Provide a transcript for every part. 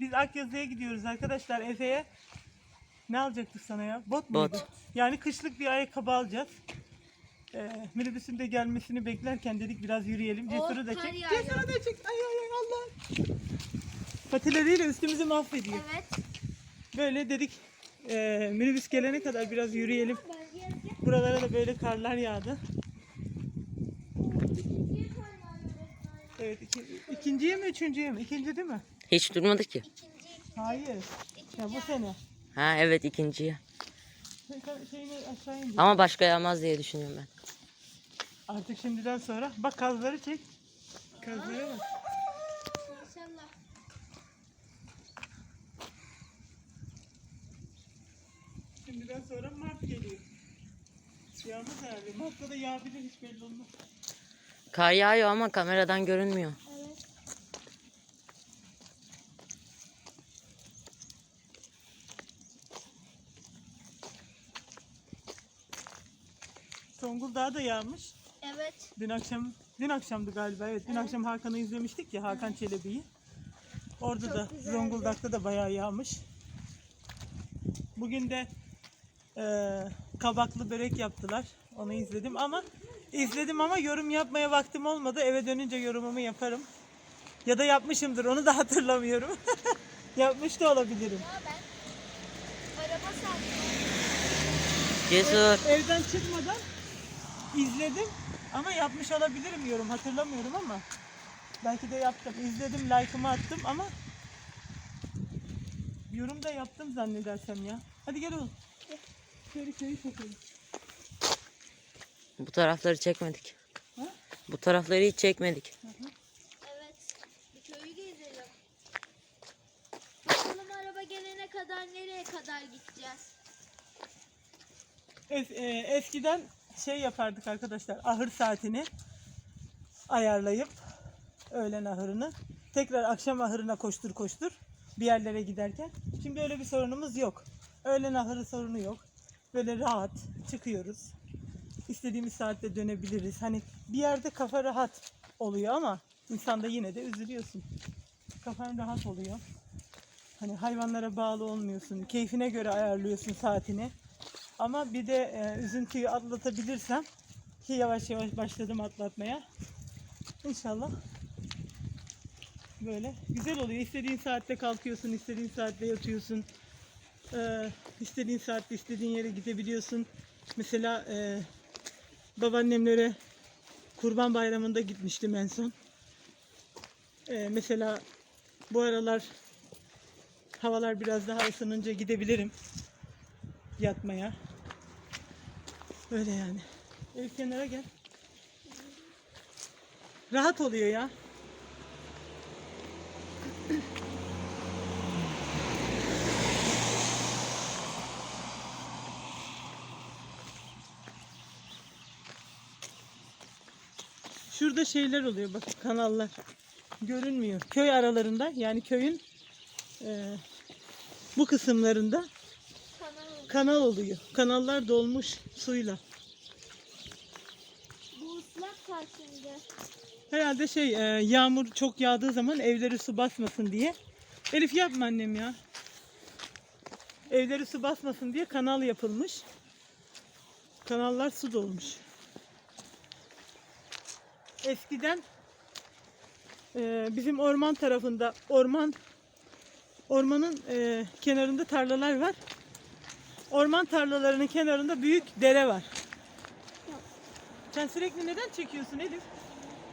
Biz Akyazı'ya gidiyoruz arkadaşlar Efe'ye. Ne alacaktık sana ya? Bot muydu? Bot. Yani kışlık bir ayakkabı alacağız. Ee, minibüsün de gelmesini beklerken dedik biraz yürüyelim. Cesur'u da kar çek. yağıyor. Cesur'u da çek. Ay ay ay Allah. Patileriyle üstümüzü mahvediyor. Evet. Böyle dedik e, minibüs gelene kadar biraz yürüyelim. Buralara da böyle karlar yağdı. Evet iki, ikinciye mi üçüncüye mi? İkinci değil mi? Hiç durmadı ki. Hayır. Ya bu sene. Ha evet ikinciye. Şeyini aşağı indir. Ama başka yağmaz diye düşünüyorum ben. Artık şimdiden sonra. Bak kazları çek. Kazlara bak. İnşallah. Şimdiden sonra Mart geliyor. Yağmur herhalde. Mart'ta da yağabilir hiç belli olmaz. Kar yağıyor ama kameradan görünmüyor. Zonguldak'a da yağmış. Evet. Dün akşam, dün akşamdı galiba evet. Dün akşam Hakan'ı izlemiştik ya Hakan Çelebi'yi. Orada Çok da güzeldi. Zonguldak'ta da bayağı yağmış. Bugün de eee, kabaklı börek yaptılar. Onu izledim ama izledim ama yorum yapmaya vaktim olmadı. Eve dönünce yorumumu yaparım. Ya da yapmışımdır onu da hatırlamıyorum. Yapmış da olabilirim. Ya ben araba sandım. Cesur. Evden çıkmadan izledim ama yapmış olabilirim yorum hatırlamıyorum ama belki de yaptım. İzledim like'ımı attım ama yorum da yaptım zannedersem ya. Hadi gel oğlum. Şöyle köyü çekelim. Bu tarafları çekmedik. Ha? Bu tarafları hiç çekmedik. Evet. Bir köyü gezelim. Bakalım araba gelene kadar nereye kadar gideceğiz? Es- e, eskiden şey yapardık arkadaşlar ahır saatini ayarlayıp öğlen ahırını tekrar akşam ahırına koştur koştur bir yerlere giderken. Şimdi öyle bir sorunumuz yok. Öğlen ahırı sorunu yok. Böyle rahat çıkıyoruz. İstediğimiz saatte dönebiliriz. Hani bir yerde kafa rahat oluyor ama insanda yine de üzülüyorsun. Kafan rahat oluyor. Hani hayvanlara bağlı olmuyorsun. Keyfine göre ayarlıyorsun saatini. Ama bir de e, üzüntüyü atlatabilirsem ki yavaş yavaş başladım atlatmaya. İnşallah böyle güzel oluyor. İstediğin saatte kalkıyorsun, istediğin saatte yatıyorsun. Ee, istediğin saatte istediğin yere gidebiliyorsun. Mesela e, babaannemlere Kurban Bayramı'nda gitmiştim en son. Ee, mesela bu aralar havalar biraz daha ısınınca gidebilirim yatmaya. Öyle yani. Elif kenara gel. Rahat oluyor ya. Şurada şeyler oluyor bak kanallar. Görünmüyor. Köy aralarında yani köyün eee, bu kısımlarında Kanal. oluyor. Kanallar dolmuş suyla. Bu ıslak kar şimdi. Herhalde şey e, yağmur çok yağdığı zaman evleri su basmasın diye. Elif yapma annem ya. Evleri su basmasın diye kanal yapılmış. Kanallar su dolmuş. Eskiden e, bizim orman tarafında orman ormanın e, kenarında tarlalar var. Orman tarlalarının kenarında büyük dere var. Sen sürekli neden çekiyorsun Elif?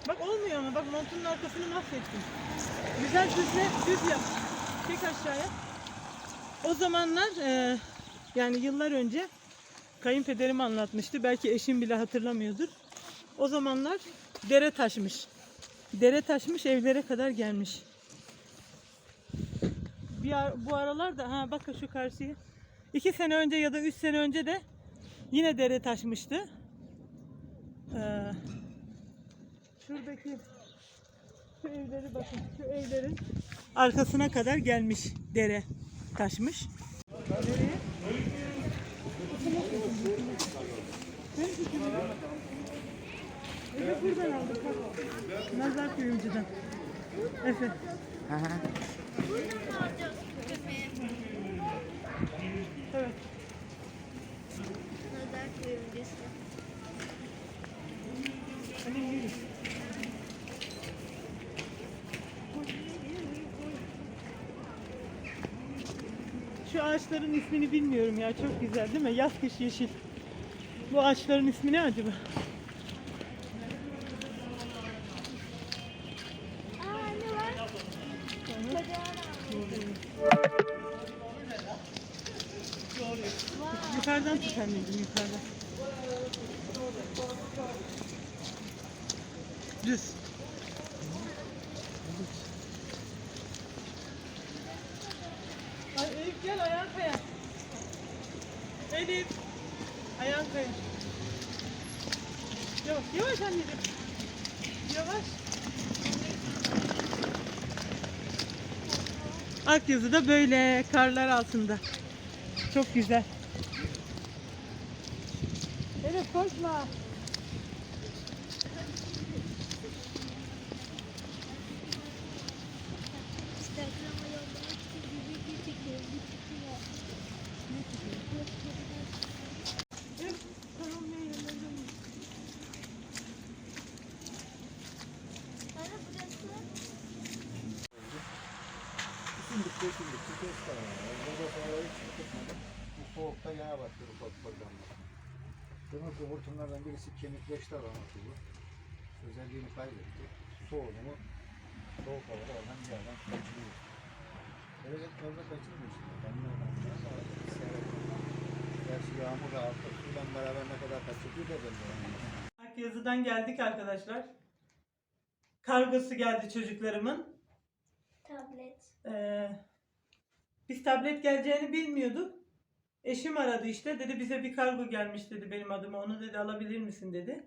Bak olmuyor ama bak montunun arkasını mahvettin. Güzel düzle, düz yap. Çek aşağıya. O zamanlar e, yani yıllar önce kayınpederim anlatmıştı. Belki eşim bile hatırlamıyordur. O zamanlar dere taşmış. Dere taşmış evlere kadar gelmiş. Bir bu aralar da ha bakın şu karşıya. İki sene önce ya da üç sene önce de yine dere taşmıştı. Ee, şuradaki şu evleri bakın şu evlerin arkasına kadar gelmiş dere taşmış. Nereye? Efe buradan aldık. bak. Nazar kuyumcudan. Efe. Aha. Burada mı alacağız? Evet. Nazar kıyımcısı. Hadi yürü. Şu ağaçların ismini bilmiyorum ya. Çok güzel değil mi? Yaz kış yeşil. Bu ağaçların ismi ne acaba? Yukarıdan tut anneciğim yukarıdan. Düz. Ay Elif gel ayağın kayar. Elif. Ayağın kayar. Yavaş, yavaş anneciğim. Yavaş. Akyazı da böyle karlar altında. Çok güzel. Elif koşma. Instagram'a yollamak için bir video çekiyorum. Bir çıkıyor. Elif tamam ne yanlarım. Bana burası. Şimdikçe geç kalan. Burada sonra hiç. Bu soğukta yağ batıyor ufak ufak damla. Demek ki hortumlardan birisi kemikleşti adam akıllı. Özelliğini kaybetti. Soğudu mu soğuk havada oradan bir yerden kaçırıyor. Böyle fazla kaçırmıyor şimdi. Ben de oradan biraz daha. Gerçi yağmur da arttı. Suyla beraber ne kadar kaçırdığı da belli. Akyazı'dan geldik arkadaşlar. Kargosu geldi çocuklarımın. Tablet. Ee, biz tablet geleceğini bilmiyorduk. Eşim aradı işte. Dedi bize bir kargo gelmiş dedi benim adıma. Onu dedi alabilir misin dedi.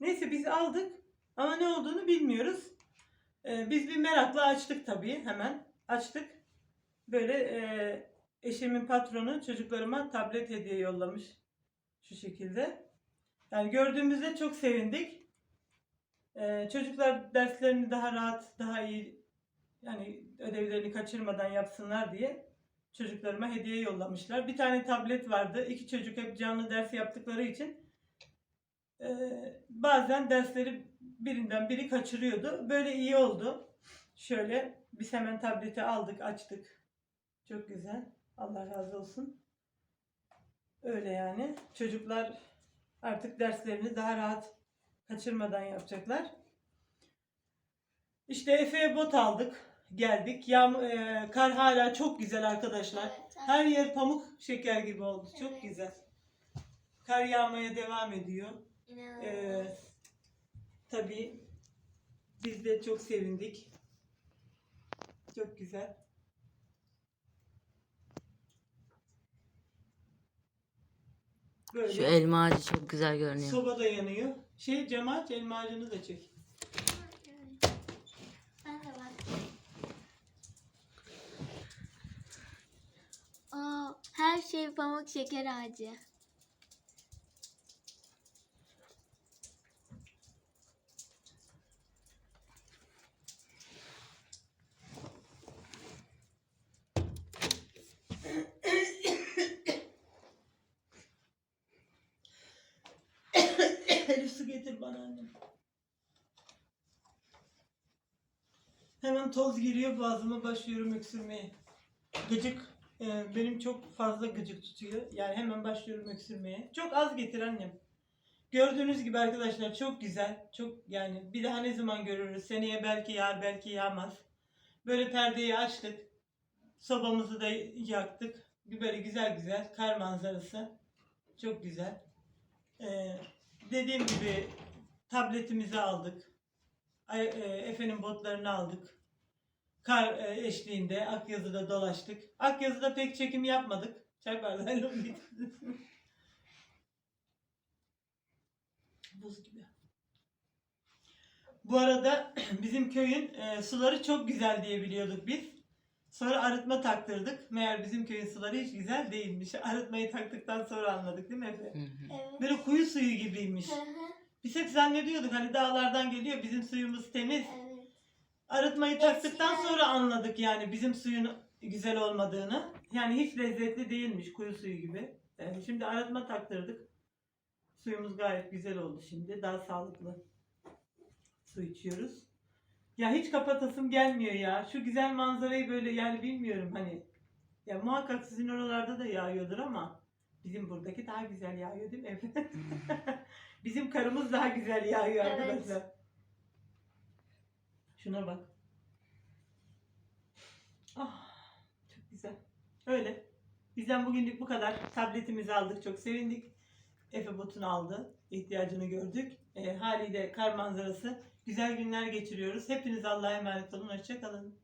Neyse biz aldık. Ama ne olduğunu bilmiyoruz. Ee, biz bir merakla açtık tabii hemen. Açtık. Böyle e, eşimin patronu çocuklarıma tablet hediye yollamış. Şu şekilde. Yani gördüğümüzde çok sevindik. Ee, çocuklar derslerini daha rahat, daha iyi yani ödevlerini kaçırmadan yapsınlar diye çocuklarıma hediye yollamışlar. Bir tane tablet vardı. İki çocuk hep canlı ders yaptıkları için eee, bazen dersleri birinden biri kaçırıyordu. Böyle iyi oldu. Şöyle biz hemen tableti aldık, açtık. Çok güzel. Allah razı olsun. Öyle yani. Çocuklar artık derslerini daha rahat kaçırmadan yapacaklar. İşte Efe'ye bot aldık. Geldik. Yağm e, kar hala çok güzel arkadaşlar. Her yer pamuk şeker gibi oldu. Çok Evet. güzel. Kar yağmaya devam ediyor. Ee, tabii biz de çok sevindik. Çok güzel. Böyle. Şu elma ağacı çok güzel görünüyor. Soba da yanıyor. Şey cam aç elma ağacını da çek. Ben de var. Aa, her şey pamuk şeker ağacı. Elif getir bana. Hemen toz giriyor boğazıma başlıyorum öksürmeye. Gıcık. E, benim çok fazla gıcık tutuyor. Yani hemen başlıyorum öksürmeye. Çok az getir annem. Gördüğünüz gibi arkadaşlar çok güzel. Çok yani bir daha ne zaman görürüz? Seneye belki yağar belki yağmaz. Böyle perdeyi açtık. Sobamızı da yaktık. Böyle güzel güzel kar manzarası. Çok güzel. Ee, dediğim gibi tabletimizi aldık. E, Efe'nin botlarını aldık. Kar e, eşliğinde Akyazı'da dolaştık. Akyazı'da pek çekim yapmadık. Çay bardağıyla mı getirdin? Buz gibi. Bu arada bizim köyün e, suları çok güzel diye biliyorduk biz. Sonra arıtma taktırdık. Meğer bizim köyün suları hiç güzel değilmiş. Arıtmayı taktıktan sonra anladık değil mi Efe? Hı hı. Evet. Böyle kuyu suyu gibiymiş. Hı hı, Biz hep zannediyorduk hani dağlardan geliyor bizim suyumuz temiz. evet. Arıtmayı taktıktan sonra anladık yani bizim suyun güzel olmadığını. Yani hiç lezzetli değilmiş kuyu suyu gibi. Ee, şimdi arıtma taktırdık. Suyumuz gayet güzel oldu şimdi. Daha sağlıklı su içiyoruz. Ya hiç kapatasım gelmiyor ya. Şu güzel manzarayı böyle yani bilmiyorum hani. Ya muhakkak sizin oralarda da yağıyordur ama bizim buradaki daha güzel yağıyor değil mi bizim karımız daha güzel yağıyor Evet. arkadaşlar. Şuna bak. Ah, çok güzel. Öyle. Bizden bugünlük bu kadar. Tabletimizi aldık. Çok sevindik. Efe botunu aldı. ihtiyacını gördük. E, haliyle kar manzarası. Güzel günler geçiriyoruz. Hepiniz Allah'a emanet olun. Hoşçakalın.